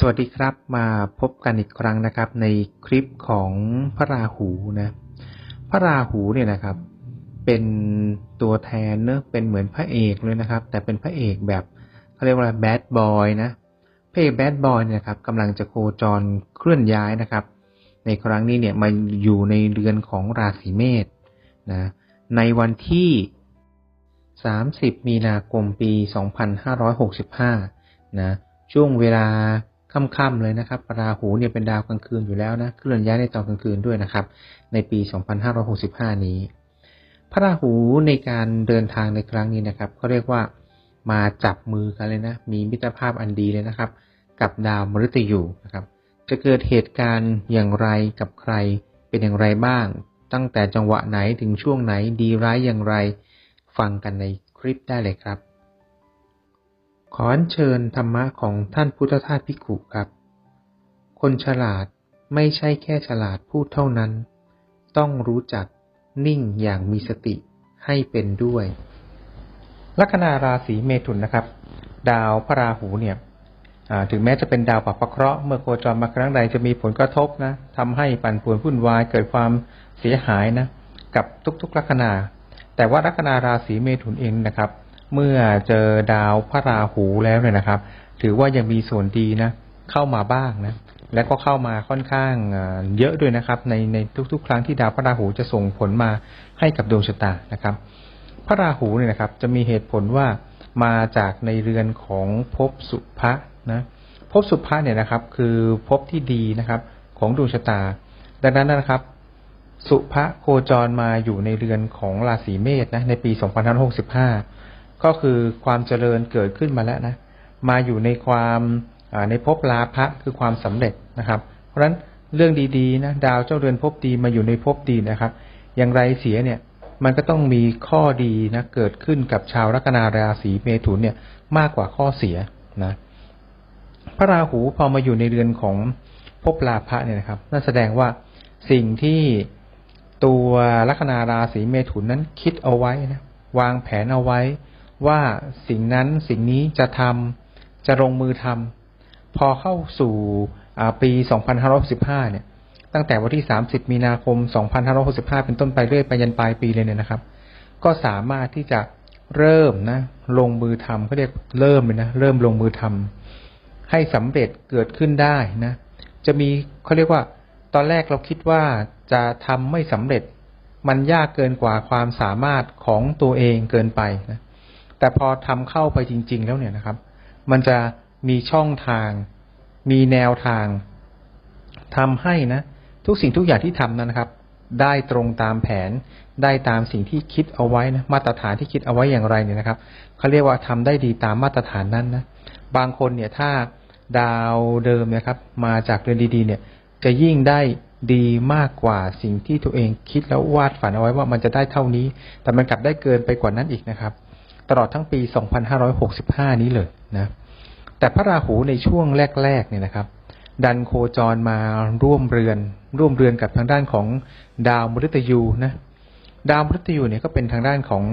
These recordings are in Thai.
สวัสดีครับมาพบกันอีกครั้งนะครับ ในคลิปของพระราหูนะพระราหูเนี่ยนะครับ เป็นตัวแทนเนอะเป็นเหมือนพระเอกเลยนะครับ แต่เป็นพระเอกแบบเขาเรียกว่าแบดบอยนะพระเอกแบดบอยเนี่ยครับกำลังจะโคจรเคลื่อนย้ายนะครับ ในครั้งนี้เนี่ยมาอยู่ในเรือนของราศีเมษนะในวันที่ 30 มีนาคมปี 2565 นะช่วงเวลา ค่ำๆเลยนะครับราหูเนี่ยเป็นดาวกลางคืนอยู่แล้วนะเคลื่อนย้ายในตอนกลางคืนด้วยนะครับ ในปี 2565 นี้ พระราหูในการเดินทางในครั้งนี้นะครับเขาเรียกว่ามาจับมือกันเลยนะ มีมิตรภาพอันดีเลยนะครับ กับดาวมฤตยูนะครับ จะเกิดเหตุการณ์อย่างไรกับใครเป็นอย่างไรบ้าง ตั้งแต่จังหวะไหนถึงช่วงไหนดีร้ายอย่างไร ฟังกันในคลิปได้เลยครับ ขออัญเชิญธรรมะของท่านพุทธทาสพิกุครับ คนฉลาดไม่ใช่แค่ฉลาดพูดเท่านั้น ต้องรู้จักนิ่งอย่างมีสติให้เป็นด้วย ลัคนาราศีเมถุนนะครับ ดาวพระราหูเนี่ยถึงแม้จะเป็นดาวปับประเคราะห์เมื่อโคจรมาครั้งใดจะมีผลกระทบนะทำให้ปั่นป่วนวุ่นวายเกิดความเสียหายนะ กับทุกๆลัคนา แต่ว่าลัคนาราศีเมถุนเองนะครับ เมื่อเจอดาวพระราหูแล้วเนี่ยนะครับ ถือว่ายังมีส่วนดีนะ เข้ามาบ้างนะ และก็เข้ามาค่อนข้างเยอะด้วยนะครับ ในในทุกๆ ครั้งที่ดาวพระราหูจะส่งผลมาให้กับดวงชะตานะครับ พระราหูเนี่ยนะครับ จะมีเหตุผลว่ามาจากในเรือนของภพสุภะนะภพสุภะเนี่ยนะครับ คือภพที่ดีนะครับ ของดวงชะตา ดังนั้นนะครับ สุภะโคจรมาอยู่ในเรือนของราศีเมษนะในปี 2565 ก็คือความเจริญเกิดขึ้นมาแล้วนะ มาอยู่ในความในภพลาภะคือความสำเร็จนะครับ เพราะฉะนั้นเรื่องดีๆนะดาวเจ้าเรือนภพดีมาอยู่ในภพดีนะครับ อย่างไรเสียเนี่ยมันก็ต้องมีข้อดีนะเกิดขึ้นกับชาวลัคนาราศีเมถุนเนี่ยมากกว่าข้อเสียนะ พระราหูพอมาอยู่ในเรือนของภพลาภะเนี่ยนะครับนั่นแสดงว่าสิ่งที่ตัวลัคนาราศีเมถุนนั้นคิดเอาไว้นะวางแผนเอาไว้ ว่าสิ่งนั้นสิ่งนี้จะทำจะลงมือทำพอเข้าสู่ปี 2565 เนี่ย ตั้งแต่วันที่ 30 มีนาคม 2565 เป็นต้นไปเรื่อยไปยันปลายปีเลยเนี่ยนะครับ ก็สามารถที่จะเริ่มนะ ลงมือทำเขาเรียกเริ่มเลยนะเริ่มลงมือทำให้สำเร็จเกิดขึ้นได้นะ จะมีเขาเรียกว่า ตอนแรกเราคิดว่าจะทำไม่สำเร็จ มันยากเกินกว่าความสามารถของตัวเองเกินไปนะ แต่พอทำเข้าไปจริง ๆ แล้วเนี่ยนะครับ มันจะมีช่องทาง มีแนวทางทำให้นะ ทุกสิ่งทุกอย่างที่ทำนั้นนะครับ ได้ตรงตามแผน ได้ตามสิ่งที่คิดเอาไว้นะมาตรฐานที่คิดเอาไว้อย่างไรเนี่ยนะครับเขาเรียกว่าทำได้ดีตามมาตรฐานนั้นนะบางคนเนี่ยถ้าดาวเดิมนะครับ มาจากเรือนดีๆ เนี่ย จะยิ่งได้ดีมากกว่าสิ่งที่ตัวเองคิดแล้ววาดฝันเอาไว้ว่ามันจะได้เท่านี้ แต่มันกลับได้เกินไปกว่านั้นอีกนะครับ ตลอดทั้งปี 2565 นี้เลยนะ แต่พระราหูในช่วงแรกๆเนี่ยนะครับ ดันโคจรมาร่วมเรือน ร่วมเรือนกับทางด้านของดาวมฤตยูนะ ดาวมฤตยูเนี่ยก็เป็นทางด้านของ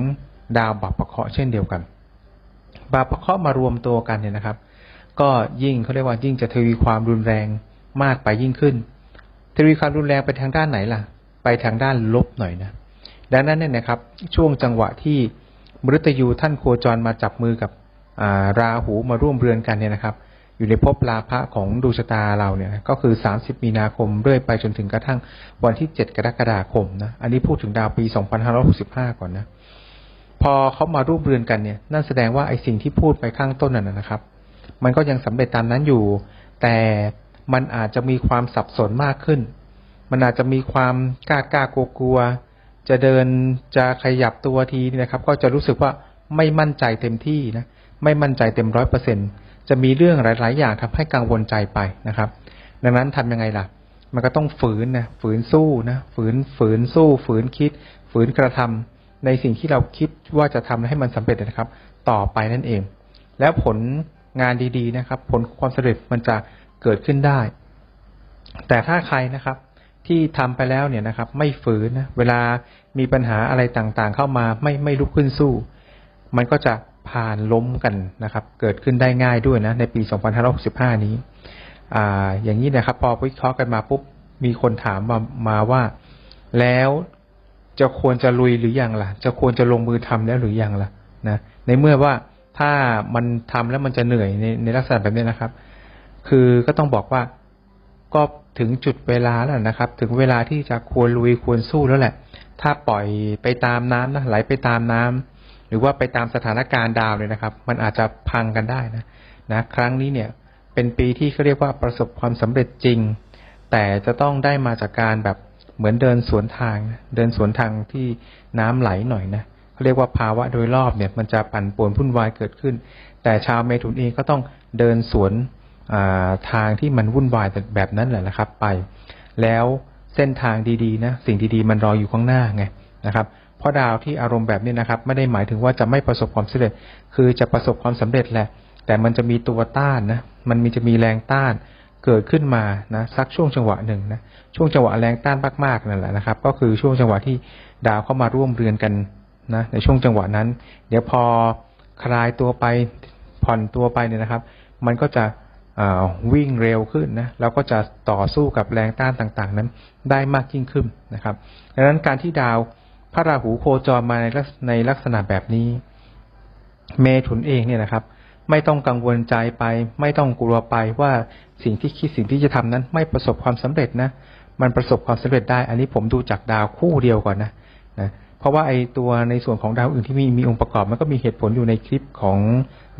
ดาวบัพปะเคาะเช่นเดียวกัน บาปปะเคาะมารวมตัวกันเนี่ยนะครับ ก็ยิ่งเขาเรียกว่ายิ่งจะทวีความรุนแรงมากไปยิ่งขึ้นทวีความรุนแรงไปทางด้านไหนล่ะ ไปทางด้านลบหน่อยนะ ดังนั้นเนี่ยนะครับ ช่วงจังหวะที่ มฤตยูท่านโคจรมาจับมือกับราหูมาร่วมเรือนกันเนี่ยนะครับ อยู่ในภพลาภะของดวงชะตาเราเนี่ยก็คือ 30 มีนาคมเรื่อยไปจนถึงกระทั่งวันที่ 7 กรกฎาคมนะอันนี้พูดถึงดาวปี 2565 ก่อนนะพอเขามาร่วมเรือนกันเนี่ยนั่นแสดงว่าไอ้สิ่งที่พูดไปข้างต้นนั่นนะครับ มันก็ยังสำเร็จตามนั้นอยู่ แต่มันอาจจะมีความสับสนมากขึ้น มันอาจจะมีความกล้ากล้ากลัวกลัว จะเดินจะขยับตัวทีนี่นะครับ ก็จะรู้สึกว่าไม่มั่นใจเต็มที่นะไม่มั่นใจเต็มร้อยเปอร์เซ็นจะมีเรื่องหลาย ๆ อย่างครับให้กังวลใจไปนะครับ ดังนั้นทำยังไงล่ะ มันก็ต้องฝืนนะฝืนสู้นะฝืนฝืนสู้ ฝืนคิด ฝืนกระทำในสิ่งที่เราคิดว่าจะทำให้มันสำเร็จนะครับ ต่อไปนั่นเอง แล้วผลงานดี ๆ นะครับ ผลความสำเร็จมันจะเกิดขึ้นได้ แต่ถ้าใครนะครับ ที่ทำไปแล้วเนี่ยนะครับ ไม่ฝืนนะเวลามีปัญหาอะไรต่างๆ เข้ามาไม่ไม่ลุกขึ้นสู้ มันก็จะผ่านล้มกันนะครับ เกิดขึ้นได้ง่ายด้วยนะ ในปี 2565 นี้อ่าอย่างนี้นะครับ พอวิเคราะห์กันมาปุ๊บมีคนถามมามาว่า แล้วจะควรจะลุยหรือยังล่ะ จะควรจะลงมือทำแล้วหรือยังล่ะนะในเมื่อว่าถ้ามันทำแล้วมันจะเหนื่อยในในลักษณะแบบนี้นะครับ คือก็ต้องบอกว่าก็ ถึงจุดเวลาแล้วนะครับ ถึงเวลาที่จะควรลุยควรสู้แล้วแหละ ถ้าปล่อยไปตามน้ำนะไหลไปตามน้ำหรือว่าไปตามสถานการณ์ดาวเลยนะครับ มันอาจจะพังกันได้นะนะ ครั้งนี้เนี่ยเป็นปีที่เขาเรียกว่าประสบความสำเร็จจริง แต่จะต้องได้มาจากการแบบเหมือนเดินสวนทาง เดินสวนทางที่น้ำไหลหน่อยนะเขาเรียกว่าภาวะโดยรอบเนี่ย มันจะปั่นป่วนพุ่นวายเกิดขึ้น แต่ชาวเมถุนเองก็ต้องเดินสวน ทางที่มันวุ่นวายแบบนั้นแหละนะครับ ไป แล้วเส้นทางดีๆนะสิ่งดีๆมันรออยู่ข้างหน้าไงนะครับ เพราะดาวที่อารมณ์แบบนี้นะครับ ไม่ได้หมายถึงว่าจะไม่ประสบความสำเร็จ คือจะประสบความสำเร็จแหละ แต่มันจะมีตัวต้านนะมันมีจะมีแรงต้านเกิดขึ้นมานะสักช่วงจังหวะหนึ่งนะช่วงจังหวะแรงต้านมากๆนั่นแหละนะครับ ก็คือช่วงจังหวะที่ดาวเข้ามาร่วมเรือนกันนะในช่วงจังหวะนั้น เดี๋ยวพอคลายตัวไปผ่อนตัวไปเนี่ยนะครับ มันก็จะ วิ่งเร็วขึ้นนะเราก็จะต่อสู้กับแรงต้านต่างๆ นั้นได้มากยิ่งขึ้นนะครับดังนั้นการที่ดาวพระราหูโคจรมาในในลักษณะแบบนี้ เมถุนเองเนี่ยนะครับ ไม่ต้องกังวลใจไป ไม่ต้องกลัวไปว่าสิ่งที่คิดสิ่งที่จะทำนั้น ไม่ประสบความสำเร็จนะมันประสบความสำเร็จได้ อันนี้ผมดูจากดาวคู่เดียวก่อนนะนะ เพราะว่าไอ้ตัวในส่วนของดาวอื่นที่มีมีองค์ประกอบมันก็มีเหตุผลอยู่ในคลิปของ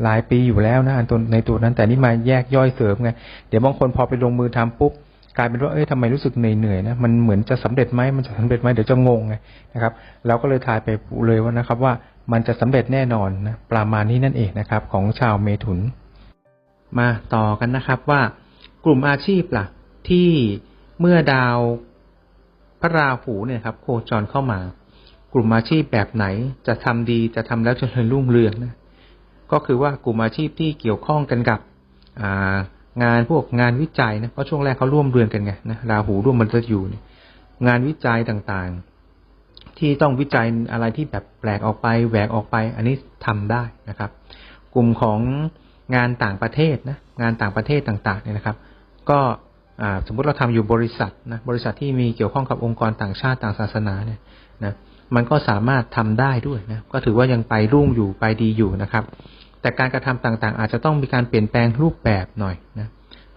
หลายปีอยู่แล้วนะอันตัวในตัวนั้น แต่นี่มาแยกย่อยเสริมไงเดี๋ยวบางคนพอไปลงมือทำปุ๊บกลายเป็นว่าเอ้ยทำไมรู้สึกเหนื่อยๆนะมันเหมือนจะสำเร็จไหมมันจะสำเร็จไหมเดี๋ยวจะงงไงนะครับเราก็เลยทายไปเลยว่านะครับ ว่ามันจะสำเร็จแน่นอนนะประมาณนี้นั่นเองนะครับ ของชาวเมถุน มาต่อกันนะครับว่ากลุ่มอาชีพล่ะ ที่เมื่อดาวพระราหูเนี่ยครับ โคจรเข้ามา กลุ่มอาชีพแบบไหนจะทำดีจะทำแล้วจะเจริญรุ่งเรืองนะก็คือว่ากลุ่มอาชีพที่เกี่ยวข้องกันกับงานพวกงานวิจัยนะเพราะช่วงแรกเขาร่วมเรือนกันไงนะราหูร่วมมันจะอยู่เนี่ยงานวิจัยต่างๆ ที่ต้องวิจัยอะไรที่แบบแปลกออกไปแหวกออกไป อันนี้ทำได้นะครับ กลุ่มของงานต่างประเทศนะงานต่างประเทศต่างๆเนี่ยนะครับ ก็สมมุติเราทำอยู่บริษัทนะบริษัทที่มีเกี่ยวข้องกับองค์กรต่างชาติต่างศาสนาเนี่ยนะ มันก็สามารถทำได้ด้วยนะก็ถือว่ายังไปรุ่งอยู่ไปดีอยู่นะครับ แต่การกระทำต่างๆ อาจจะต้องมีการเปลี่ยนแปลงรูปแบบหน่อยนะ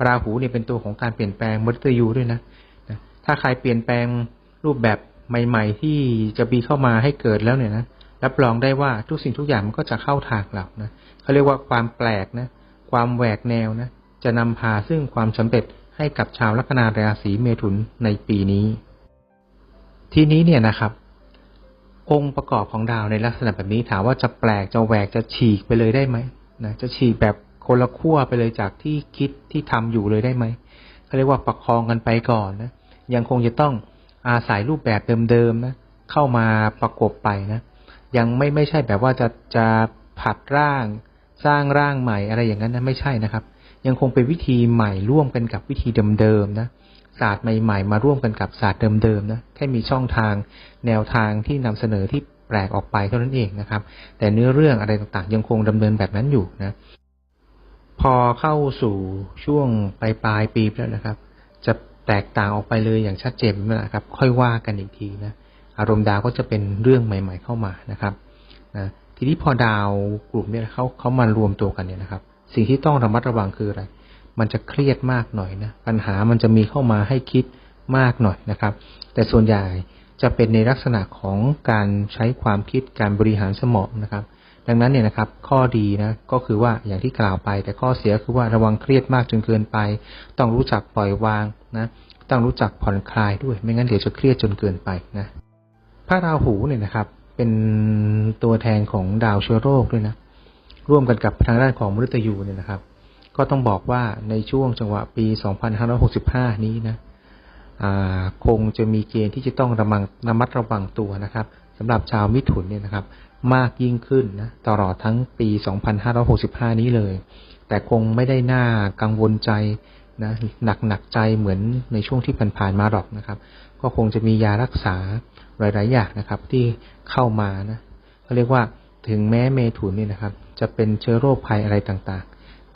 ราหูเนี่ยเป็นตัวของการเปลี่ยนแปลงมฤตยูด้วยนะนะถ้าใครเปลี่ยนแปลงรูปแบบใหม่ ๆ ที่จะมีเข้ามาให้เกิดแล้วเนี่ยนะรับรองได้ว่าทุกสิ่งทุกอย่างมันก็จะเข้าทางเรานะเขาเรียกว่าความแปลกนะความแหวกแนวนะจะนำพาซึ่งความสำเร็จให้กับชาวลัคนาราศีเมถุนในปีนี้ ทีนี้เนี่ยนะครับ องค์ประกอบของดาวในลักษณะแบบนี้ถามว่าจะแปลกจะแหวกจะฉีกไปเลยได้ไหมนะจะฉีกแบบคนละขั้วไปเลยจากที่คิดที่ทำอยู่เลยได้ไหมเขาเรียกว่าประคองกันไปก่อนนะยังคงจะต้องอาศัยรูปแบบเดิมๆนะเข้ามาประกบไปนะยังไม่ไม่ใช่แบบว่าจะจะผัดร่างสร้างร่างใหม่อะไรอย่างนั้นนะไม่ใช่นะครับ ยังคงเป็นวิธีใหม่ร่วมกันกับวิธีเดิมๆนะ ศาสตร์ใหม่ๆ มาร่วมกันกับศาสตร์เดิมๆนะแค่มีช่องทางแนวทางที่นำเสนอที่แปลกออกไปเท่านั้นเองนะครับ แต่เนื้อเรื่องอะไรต่างๆ ยังคงดำเนินแบบนั้นอยู่นะพอเข้าสู่ช่วงปลายปลายปีแล้วนะครับ จะแตกต่างออกไปเลยอย่างชัดเจนนะครับ ค่อยว่ากันอีกทีนะอารมณ์ดาวก็จะเป็นเรื่องใหม่ ๆ เข้ามานะครับนะทีนี้พอดาวกลุ่มนี้เขาเขามารวมตัวกันเนี่ยนะครับ สิ่งที่ต้องระมัดระวังคืออะไร มันจะเครียดมากหน่อยนะปัญหามันจะมีเข้ามาให้คิดมากหน่อยนะครับ แต่ส่วนใหญ่จะเป็นในลักษณะของการใช้ความคิดการบริหารสมองนะครับ ดังนั้นเนี่ยนะครับ ข้อดีนะก็คือว่าอย่างที่กล่าวไป แต่ข้อเสียคือว่าระวังเครียดมากจนเกินไป ต้องรู้จักปล่อยวางนะต้องรู้จักผ่อนคลายด้วย ไม่งั้นเดี๋ยวจะเครียดจนเกินไปนะพระราหูเนี่ยนะครับ เป็นตัวแทนของดาวเชื้อโรคด้วยนะร่วมกันกับทางด้านของมฤตยูเนี่ยนะครับ ก็ต้องบอกว่าในช่วงจังหวะปี 2565 นี้นะคงจะมีเกณฑ์ที่จะต้องระมังระมัดระวังตัวนะครับสำหรับชาวมิถุนเนี่ยนะครับ มากยิ่งขึ้นนะตลอดทั้งปี 2565 นี้เลย แต่คงไม่ได้น่ากังวลใจนะหนักหนักใจเหมือนในช่วงที่ผ่านๆมาหรอกนะครับ ก็คงจะมียารักษาหลายๆอย่างนะครับ ที่เข้ามานะเขาเรียกว่าถึงแม้เมถุนนี่นะครับ จะเป็นเชื้อโรคภัยอะไรต่าง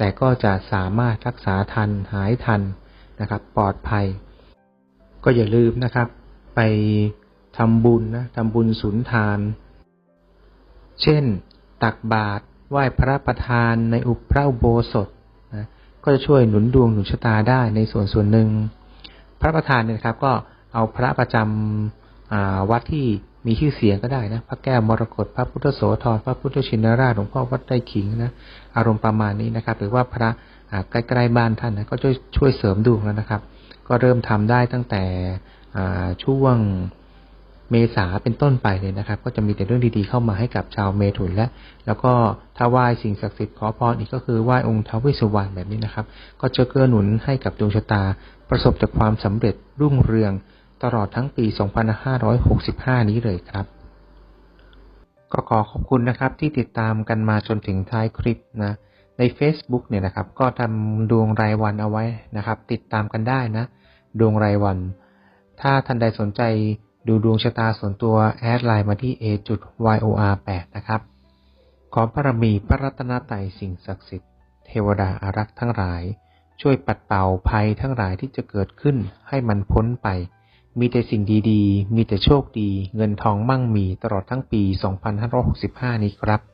แต่ก็จะสามารถรักษาทันหายทันนะครับปลอดภัย ก็อย่าลืมนะครับ ไปทำบุญนะทำบุญสุนทาน เช่น ตักบาตรไหว้พระประธานในอุปพระอุโบสถนะก็จะช่วยหนุนดวงหนุนชะตาได้ในส่วนส่วนหนึ่ง พระประธานเนี่ยนะครับก็เอาพระประจำวัดที่ มีชื่อเสียงก็ได้นะพระแก้วมรกตพระพุทธโสธรพระพุทธชินราชหลวงพ่อวัดไร่ขิงนะอารมณ์ประมาณนี้นะครับ หรือว่าพระใกล้ๆบ้านท่านนะก็ช่วยช่วยเสริมดวงแล้วนะครับ ก็เริ่มทำได้ตั้งแต่ช่วงเมษาเป็นต้นไปเลยนะครับ ก็จะมีแต่เรื่องดีๆเข้ามาให้กับชาวเมถุนและ แล้วก็ถ้าไหว้สิ่งศักดิ์สิทธิ์ขอพรอีกก็คือไหว้องค์ท้าวเวสสุวรรณแบบนี้นะครับ ก็จะเกื้อหนุนให้กับดวงชะตาประสบแต่ความสำเร็จรุ่งเรือง ตลอดทั้งปี 2565 นี้เลยครับ ก็ขอขอบคุณนะครับที่ติดตามกันมาจนถึงท้ายคลิปนะ ใน Facebook เนี่ยนะครับ ก็ทำดวงรายวันเอาไว้นะครับ ติดตามกันได้นะ ดวงรายวัน ถ้าท่านใดสนใจดูดวงชะตาส่วนตัวแอดไลน์มาที่ a.yor8 นะครับ ขอพระมีพระรัตนตรัยสิ่งศักดิ์สิทธิ์เทวดาอารักษ์ทั้งหลาย ช่วยปัดเป่าภัยทั้งหลายที่จะเกิดขึ้นให้มันพ้นไป มีแต่สิ่งดีๆ มีแต่โชคดี เงินทองมั่งมีตลอดทั้งปี 2565 นี้ครับ